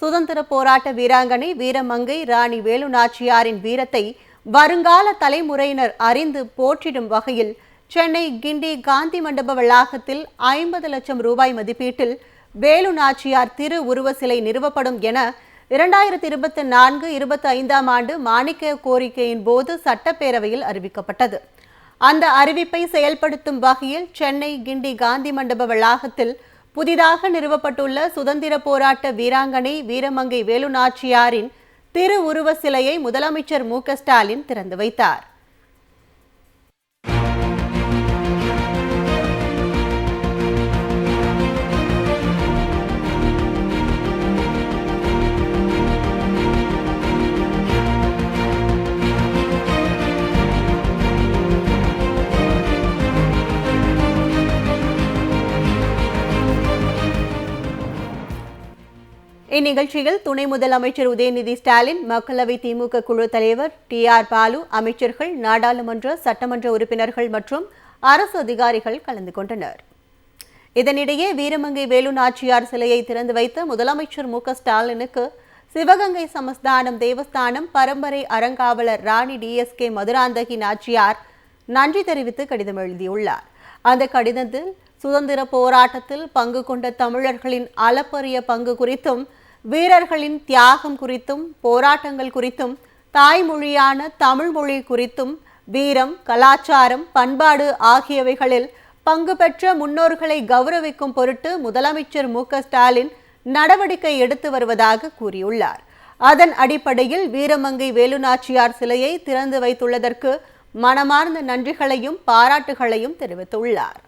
சுதந்திர போராட்ட வீராங்கனை வீரமங்கை ராணி வேலு நாச்சியாரின் வீரத்தை வருங்கால தலைமுறையினர் அறிந்து போற்றிடும் வகையில் சென்னை கிண்டி காந்தி மண்டப வளாகத்தில் ஐம்பது லட்சம் ரூபாய் மதிப்பீட்டில் வேலு நாச்சியார் திரு உருவ சிலை நிறுவப்படும் என இரண்டாயிரத்தி இருபத்தி நான்கு இருபத்தி ஐந்தாம் ஆண்டு மாணிக்க கோரிக்கையின் போது சட்டப்பேரவையில் அறிவிக்கப்பட்டது. அந்த அறிவிப்பை செயல்படுத்தும் வகையில் சென்னை கிண்டி காந்தி மண்டப வளாகத்தில் புதிதாக நிறுவப்பட்டுள்ள சுதந்திர போராட்ட வீராங்கனை வீரமங்கை வேலு நாச்சியாரின் திரு உருவ சிலையை முதலமைச்சர் மு ஸ்டாலின் திறந்து வைத்தார். இந்நிகழ்ச்சியில் துணை முதலமைச்சர் உதயநிதி ஸ்டாலின் மக்களவை திமுக குழு தலைவர் டி ஆர் பாலு அமைச்சர்கள் நாடாளுமன்ற சட்டமன்ற உறுப்பினர்கள் மற்றும் அரசு அதிகாரிகள் கலந்து கொண்டனர். இதனிடையே வீரமங்கை வேலு நாச்சியார் சிலையை திறந்து வைத்த முதலமைச்சர் மு ஸ்டாலினுக்கு சிவகங்கை சமஸ்தானம் தேவஸ்தானம் பரம்பரை அறங்காவலர் ராணி டிஎஸ்கே மதுராந்தகி நாச்சியார் நன்றி தெரிவித்து கடிதம் எழுதியுள்ளார். அந்த கடிதத்தில் சுதந்திர போராட்டத்தில் பங்கு கொண்ட தமிழர்களின் அளப்பரிய பங்கு குறித்தும் வீரர்களின் தியாகம் குறித்தும் போராட்டங்கள் குறித்தும் தாய்மொழியான தமிழ் மொழி குறித்தும் வீரம் கலாச்சாரம் பண்பாடு ஆகியவைகளில் பங்கு பெற்ற முன்னோர்களை கௌரவிக்கும் பொருட்டு முதலமைச்சர் மு. ஸ்டாலின் நடவடிக்கை எடுத்து வருவதாக கூறியுள்ளார். அதன் அடிப்படையில் வீரமங்கை வேலுநாச்சியார் சிலையை திறந்து வைத்துள்ளதற்கு மனமார்ந்த நன்றிகளையும் பாராட்டுகளையும் தெரிவித்துள்ளார்.